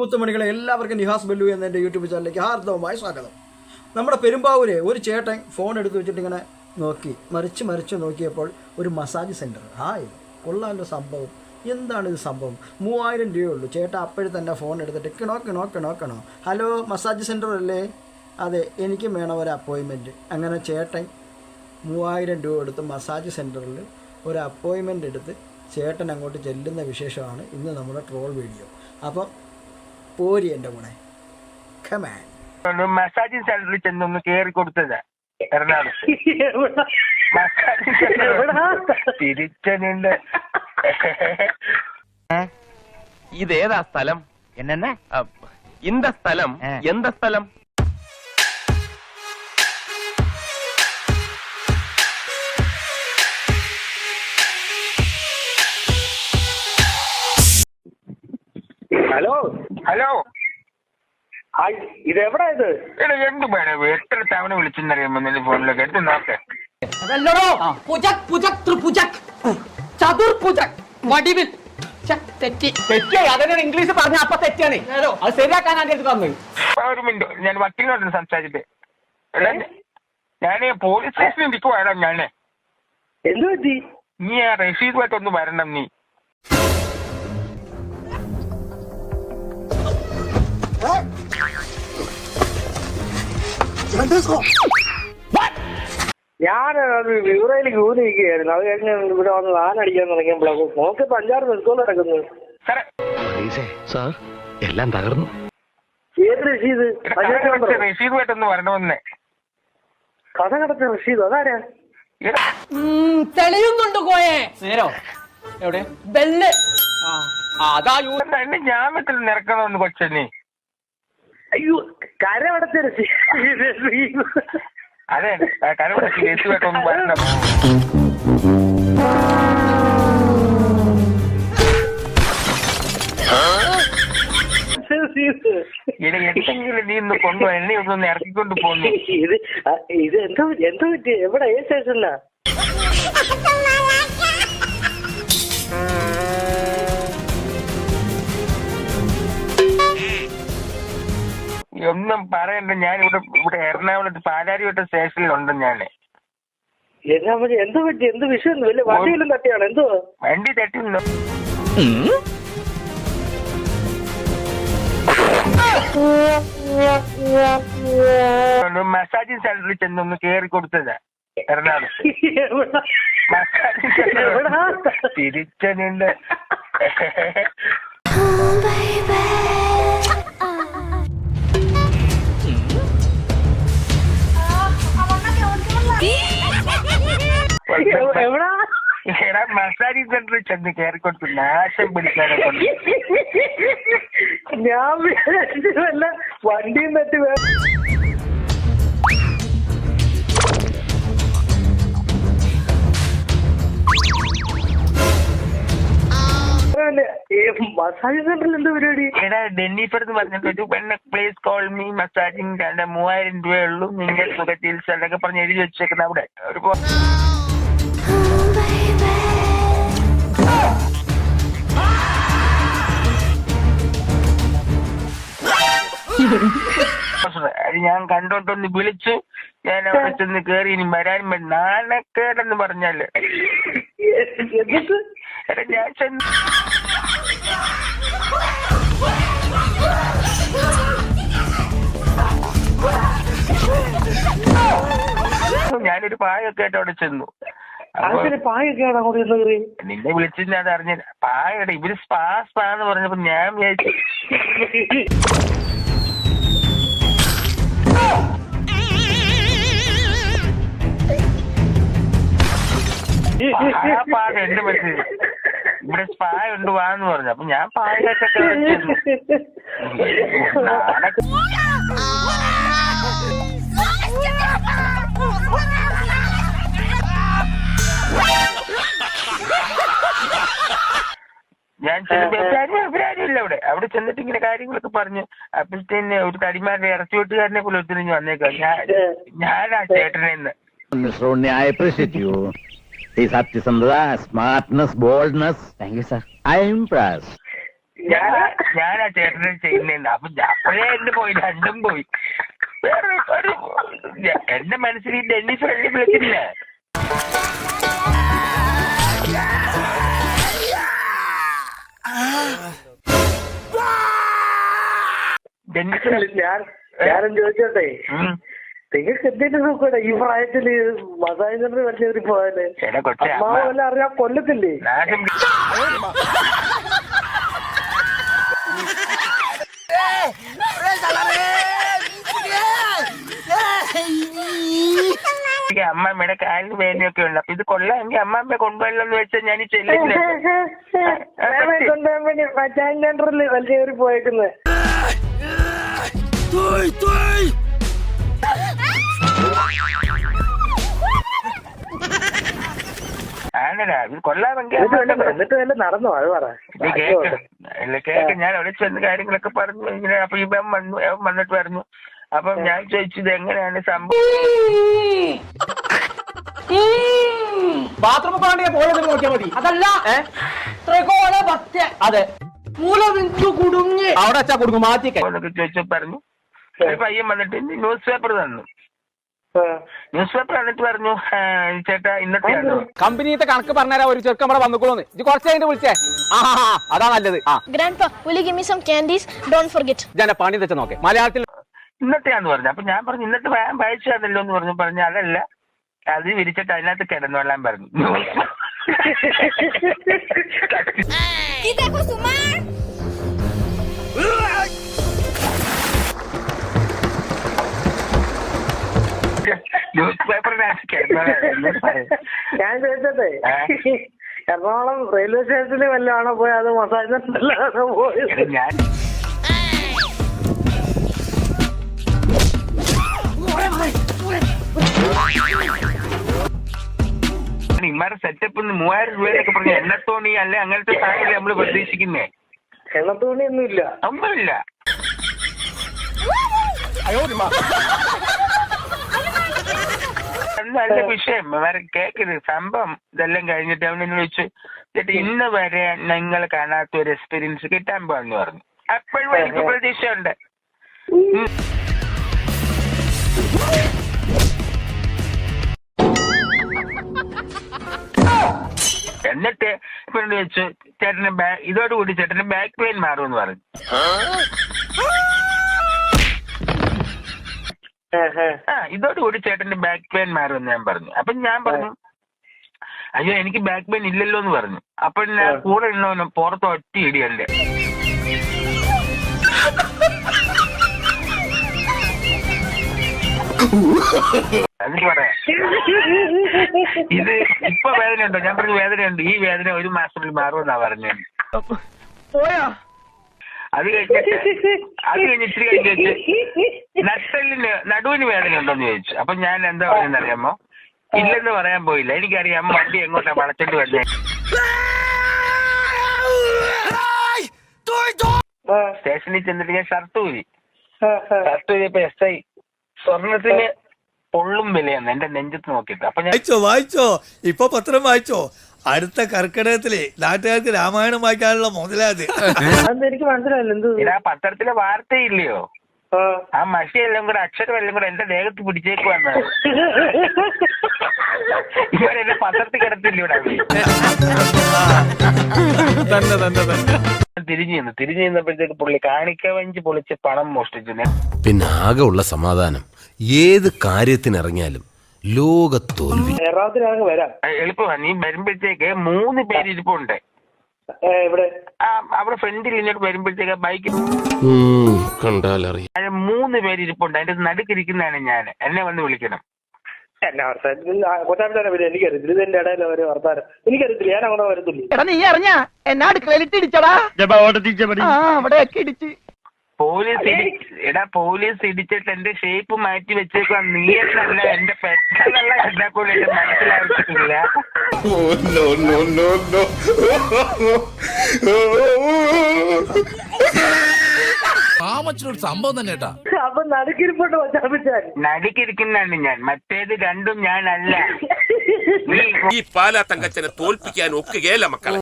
മുത്തുമണികളെ എല്ലാവർക്കും നിഹാസ് ബല്ലു എന്ന എന്റെ യൂട്യൂബ് ചാനലിലേക്ക് ഹാർദവമായ സ്വാഗതം. നമ്മുടെ പെരുമ്പാവൂരെ ഒരു ചേട്ടൻ ഫോൺ എടുത്ത് വെച്ചിട്ട് ഇങ്ങനെ നോക്കി മറിച്ച് മറിച്ച് നോക്കിയപ്പോൾ ഒരു മസാജ് സെന്റർ ഹായ് കൊള്ളാമല്ലോ സംഭവം. എന്താണ് ഇത് സംഭവം? മൂവായിരം രൂപയുള്ളൂ ചേട്ടൻ അപ്പോഴും തന്നെ ഫോൺ എടുത്തിട്ട് കിണോ കിണോ കിണോ കിണോ ഹലോ മസാജ് സെന്റർ അല്ലേ? അതെ എനിക്കും വേണം ഒരു അപ്പോയിൻമെന്റ് അങ്ങനെ ചേട്ടൻ മൂവായിരം രൂപ എടുത്ത് മസാജ് സെന്ററിൽ ഒരു അപ്പോയിൻമെന്റ് എടുത്ത് ചേട്ടൻ അങ്ങോട്ട് ചെല്ലുന്ന വിശേഷമാണ് ഇന്ന് നമ്മുടെ ട്രോൾ വീഡിയോ അപ്പം പോരി എന്റെ കൂടെ കമാൻ മസാജിങ് സെന്ററിൽ ചെന്നൊന്ന് കേറി കൊടുത്തത് എറണാകുളത്ത്. ഇതേതാ സ്ഥലം? എന്നെ ഇന്ത സ്ഥലം. എന്ത സ്ഥലം? ഹലോ. ഹലോ. ഹായ് ഇത് എവിടാ ഇത്? എടാ എന്ത് മേഡം എത്ര തവണ വിളിച്ചെന്നറിയാമോ നിന്റെ ഫോണിലൊക്കെ? എടുത്ത് നോക്ക്. അതല്ലടോ. പുജക് പുജക് ത്രിപുജക്. ചതുർ പുജക്. വടിവിൽ. ഛെ, തെറ്റി. ഇംഗ്ലീഷ് പറഞ്ഞ അപ്പൊ തെറ്റാണ് അത് ശരിയാക്കാൻ ആദ്യം എടുത്ത് വന്നത് ഇപ്പൊ ഒരു മിനിറ്റ്. ഞാൻ വക്കീലിനോട് സംസാരിച്ചിട്ട്. എടാ ഞാൻ പോലീസ് സ്റ്റേഷനിൽ ഇരിക്കുവാടാ ഞാൻ. എന്ത് പറ്റി? നീ ആ റഷീദുമായിട്ടൊന്ന് വരണം നീ. ഞാൻ വിവറയിൽ ഊരി നിൽക്കുകയായിരുന്നു അത് കഴിഞ്ഞ് ഇവിടെ വന്ന് ആനടിക്കാൻ തുടങ്ങിയപ്പോഴേക്കും നമുക്ക് അഞ്ചാറ് മിസ്കോൾ നടക്കുന്നു. സാർ എല്ലാം തകർന്നു. ഏത് റഷീദ്? റഷീദ് പെട്ടെന്ന് വരണമെന്നേ കഥ കടച്ച റഷീദ് അതാരാ? തെളിയുന്നുണ്ട് കോയെ. നേരോ? എവിടെ? ബെല്ല്. അതാ യൂസ് ഞാൻ എന്നെ നിരക്കണമെന്ന് കൊച്ചെന്നേ? കൊച്ചനെ അയ്യോ കരമടച്ച അതെ കരവിടെ കേസുമായിട്ടൊന്ന് വരണം. റഷീദ്. ഇനി എന്തെങ്കിലും നീ ഒന്ന് കൊണ്ടു എന്നെ ഒന്ന് ഇറക്കിക്കൊണ്ട് പോന്നു ഇത് ഇത് എന്താ എന്താ പറ്റി? എവിടെ? ഏത് സ്റ്റേഷനിലാ? ഒന്നും പറയണ്ട. ഞാൻ ഇവിടെ ഇവിടെ എറണാകുളത്ത് പാലാരിവട്ട സ്റ്റേഷനിലുണ്ട് ഞാൻ. എന്നാ പറ്റി എന്താ പറ്റി? എന്ത് വിഷയം? വലിയ വണ്ടിയിലും തട്ടിയാണ്? എന്തോ? വണ്ടി തട്ടി മസാജിങ് സെന്ററിൽ ചെന്ന് ഒന്ന് കേറി കൊടുത്തതാ എറണാകുളത്ത്. എവിടാ? മസാജിങ്? സെന്റർ തിരിച്ചനുണ്ട് എടാ മസാജിങ് സെന്ററിൽ ചെന്ന് കേറി കൊടുത്തു നാശം പിടിക്കാനെ കൊണ്ട് ഞാൻ വിചാരിച്ചു വല്ല വണ്ടിയും തട്ടി വേ- ഈ മസാജ് സെന്ററിൽ എന്താ പരിപാടി? എടാ ഡെന്നിഫർന്ന് പറഞ്ഞിട്ട് ഒരു പെണ്ണ പ്ലീസ് കോൾ മീ മസാജിങ് രണ്ട് മൂവായിരം രൂപയുള്ളൂ നിങ്ങൾ സുഖ ചികിത്സ എന്നൊക്കെ പറഞ്ഞ് എഴുതി വെച്ചേക്കുന്ന അവിടെ. ഒരു ഞാൻ കണ്ടോണ്ടൊന്ന് വിളിച്ചു. ഞാൻ അവിടെ ചെന്ന് കേറി ഇനി വരാൻ വേണ്ടി നാളെ നാണക്കേടെന്ന് പറഞ്ഞാൽ. എടാ ഞാൻ ചെന്ന് ഞാനൊരു പായൊക്കെ ആയിട്ട് അവിടെ ചെന്നു. നിന്നെ വിളിച്ചു ഞാൻ അറിഞ്ഞില്ല. പായ ഇവർ സ്പാ സ്പാ എന്ന് പറഞ്ഞപ്പോ ഞാൻ വിചാരിച്ചു ആ മനസ്സിൽ ഇവിടെ സ്പാ ഉണ്ട് വാന്ന് പറഞ്ഞു. അപ്പൊ ഞാൻ ഞാൻ ഇല്ല അവിടെ അവിടെ ചെന്നിട്ട് ഇങ്ങനെ കാര്യങ്ങളൊക്കെ പറഞ്ഞു അപ്പോഴത്തേന് ഒരു തടിമാരുടെ ഇറച്ചി വെട്ടുകാരനെ പോലെ ഒത്തിരി വന്നേക്കാം ഞാൻ ഞാനാ ചേട്ടനെ ഇന്ന് സത്യസന്ധത smartness boldness. Thank you sir I am പ്രാസ് ഞാൻ ഞാനാ ചേട്ടനെ ചെയ്യുന്നില്ല അപ്പൊ ഞാൻ- അപ്പോഴേ എന്റെ പോയി രണ്ടും പോയി. എന്റെ മനസ്സിൽ ഈ ഡെന്നിസ് വെള്ളി വിളിച്ചില്ല ഡെന്നിസ് ഞാൻ ഞാനും ചോദിച്ചോട്ടെ. നിങ്ങൾക്ക് എന്തെങ്കിലും നോക്കട്ടെ? ഈ പ്രായത്തിൽ മസാജ് സെന്റർ വലിയൊരു പോയാൽ അമ്മാവ് അമ്മ. വല്ല അറിയാൻ കൊല്ലത്തില്ലേ? അമ്മമ്മയുടെ കാലിന് വേദനയൊക്കെ ഉണ്ട്. അപ്പൊ ഇത് കൊള്ളാമെങ്കിൽ അമ്മമ്മ കൊണ്ടുപോയില്ലെന്ന് വെച്ചാൽ ഞാൻ ഈ ചെല്ലില്ല ഞാൻ കൊണ്ടുപോകാൻ വേണ്ടി സെന്ററിൽ വലിയൊരു പോയേക്കുന്നത് എന്നിട്ട് വല്ല നടന്നോ? അത് പറ. കേക്ക്. ഞാൻ അവിടെ ചെന്ന് കാര്യങ്ങളൊക്കെ പറഞ്ഞു. ഇങ്ങനെ അപ്പൊ ഇവൻ വന്നു വന്നിട്ട് പറഞ്ഞു. അപ്പൊ ഞാൻ ചോദിച്ചു ഇത് എങ്ങനെയാണ് സംഭവം? ബാത്റൂമിൽ പോകണ്ടെങ്കിൽ പോയത് നോക്കിയാൽ മതി. അതല്ല ത്രികോണ ഭക്തി. അതെ. മൂലവിന്ദു കുടുങ്ങി. അവിടെ വെച്ചാ കൊടുക്കും മാറ്റിക്കാൻ ചോദിച്ചു പറഞ്ഞു. ഒരു പയ്യൻ വന്നിട്ട് ന്യൂസ് പേപ്പർ തന്നു. ന്യൂസ് പേപ്പർ എന്നിട്ട് പറഞ്ഞു. "ആ, ചേട്ടാ ഇന്നത്തെയാണ്? കമ്പനിയുടെ കണക്ക് പറഞ്ഞാൽ ഒരു ചെറുക്കം ഇവിടെ വന്നുക്കോളൂന്ന് ഇത് കുറച്ച് കഴിഞ്ഞിട്ട് വിളിച്ചേ. ആ അതാ നല്ലത്. ആ. Will you give me some candies? Don't ഞാൻ പണി തെച്ച നോക്കേ. മലയാളത്തിൽ ഇന്നത്തെയാന്ന് പറഞ്ഞു. അപ്പൊ ഞാൻ പറഞ്ഞു ഇന്നത്തെ വായിച്ചതല്ലോ വായിച്ചു എന്ന് പറഞ്ഞു. പറഞ്ഞു അതല്ല. അത് വിരിച്ചിട്ട് അതിനകത്ത് കിടന്നോളാൻ പറഞ്ഞു. News പേപ്പറിനകത്ത് കിടന്നോളാൻ paper. ഞാൻ ചോദിച്ചത്. എറണാകുളം റെയിൽവേ സ്റ്റേഷനിൽ വല്ലതാണോ പോയത് അത് മസാജ് പോയത് ഞാൻ ഇമാരുടെ സെറ്റപ്പ് മൂവായിരം രൂപയൊക്കെ പറഞ്ഞു എണ്ണത്തോണി അല്ലെ അങ്ങനത്തെ സാഹചര്യം നമ്മൾ പ്രതീക്ഷിക്കുന്നേ? എണ്ണത്തോണി ഇല്ല ഒന്നുമില്ല നല്ല വിഷയം. വേറെ കേക്കരുത് സംഭവം ഇതെല്ലാം കഴിഞ്ഞിട്ട് അവൻ എന്നോട് ചോദിച്ചു ചേട്ടാ ഇന്ന് വരെ നിങ്ങൾ കാണാത്ത ഒരു എക്സ്പീരിയൻസ് കിട്ടാൻ പോകാന്ന് പറഞ്ഞു. അപ്പോഴും എനിക്ക് പ്രതീക്ഷയുണ്ട്. ഉണ്ട് എന്നിട്ട് ഇപ്പൊ എന്നോട് ചോദിച്ചു ചേട്ടന് ഇതോടുകൂടി ചേട്ടന് ബാക്ക് പെയിൻ മാറുമെന്ന് പറഞ്ഞു. ആ, ഇതോടുകൂടി ചേട്ടന്റെ ബാക്ക് പെയിൻ മാറുമെന്ന് ഞാൻ പറഞ്ഞു. അപ്പൊ ഞാൻ പറഞ്ഞു അയ്യോ എനിക്ക് ബാക്ക് പെയിൻ ഇല്ലല്ലോ എന്ന് പറഞ്ഞു. അപ്പൊ ഞാൻ കൂടെ ഉള്ളവന് പുറത്ത് ഒറ്റ ഇടിയല്ലേ. ഇത് ഇപ്പൊ വേദനയുണ്ടോ? ഞാൻ പറഞ്ഞു വേദനയുണ്ട്. ഈ വേദന ഒരു മാസത്തിൽ മാറുമെന്നാ പറഞ്ഞു പോയാ? അത് കഴിഞ്ഞിട്ട് അത് കഴിഞ്ഞ് ഇച്ചിരി കഴിഞ്ഞ് നട്ടലിന് നടുവിന് വേദന ഉണ്ടോന്ന് ചോദിച്ചു. അപ്പൊ ഞാൻ എന്താ പറയുന്നത് അറിയാമോ ഇല്ലെന്ന് പറയാൻ പോയില്ല. എനിക്കറിയാം വണ്ടി എങ്ങോട്ടാ വളച്ചിട്ട് വരുന്നത് ആ, സ്റ്റേഷനിൽ ചെന്നിട്ട് ഞാൻ ഷർട്ട് ഊരി. ഷർട്ട് ഊരിയപ്പോ എസ് ഐ. സ്വർണത്തിന് പൊള്ളും വിലയെന്ന് എന്റെ നെഞ്ചത്ത് നോക്കിയിട്ട്. അപ്പൊ ഞാൻ വായിച്ചോ. ഇപ്പൊ പത്രം വായിച്ചോ. അടുത്ത കർക്കിടകത്തിലെ നാട്ടുകാർക്ക് രാമായണം വായിക്കാനുള്ള മുതലാത് അതെന്താ എനിക്ക് മനസ്സിലായില്ല. എന്ത്? ഇതാ പത്രത്തിലെ വാർത്തയില്ലയോ? ആ. മഷി എല്ലാം കൂടെ അക്ഷരം എല്ലാം കൂടെ എന്റെ ദേഹത്ത് പിടിച്ചേക്ക് വന്ന്. ഇവരെന്നെ പത്രത്തിൽ കിടത്തില്ല ഇവിടെ? തന്നെ തന്നെ തന്നെ. തിരിഞ്ഞു നിന്ന് തിരിഞ്ഞു നിന്നപ്പോഴത്തേക്ക് പുള്ളി കാണിക്കവഞ്ചി പൊളിച്ച് പണം മോഷ്ടിച്ചു. പിന്നെ ആകെ ഉള്ള സമാധാനം. ഏത് കാര്യത്തിനിറങ്ങിയാലും ലോക തോൽവി എറണാകുളത്തിലാണ് വരാം. എളുപ്പമാണ് നീ വരുമ്പോഴത്തേക്ക് മൂന്ന് പേര് ഇരിപ്പുണ്ട്. ഏ, ഇവിടെ ആ അവിടെ ഫ്രണ്ടിൽ ഇങ്ങോട്ട് വരുമ്പോഴത്തേക്ക് ബൈക്കിൽ കണ്ടാലറിയാം മൂന്ന് പേര് ഇരിപ്പുണ്ട്. അതിന്റെ നടുക്കിരിക്കുന്നതാണ് ഞാൻ. എന്നെ വന്ന് വിളിക്കണം. എന്നാ വർത്താനം കൊച്ചാപ്പിച്ചാനെ പറ്റി എനിക്കറിയത്തില്ല. ഇത് എന്റെ ഇടയിൽ ഒരു വർത്താനം. എനിക്കറിയത്തില്ല. ഞാൻ അങ്ങോട്ട് വരത്തില്ല. എടാ നീ അറിഞ്ഞ? എന്നാ അടുക്കളയിലിട്ട് ഇടിച്ചടാ? ആ അവിടെയൊക്കെ ഇടിച്ച്. പോലീസ് എടാ പോലീസ് ഇടിച്ചിട്ട് എന്റെ ഷേപ്പ് മാറ്റി വെച്ചേക്കാ നീ എന്നല്ല എന്റെ പെട്ടെന്നുള്ള എന്നെ പോലെ എന്റെ മനസ്സിലാക്കിയിട്ടില്ല സംഭവം തന്നെ കേട്ടാ. അപ്പൊ കൊച്ചാപ്പിച്ചാൻ നടുക്കിരിക്കുന്നതാണ് ഞാൻ. മറ്റേത് രണ്ടും ഞാനല്ല. നീ ഈ പാലാ തങ്കച്ചനെ തോൽപ്പിക്കാൻ ഒക്കുകയല്ല മക്കളെ.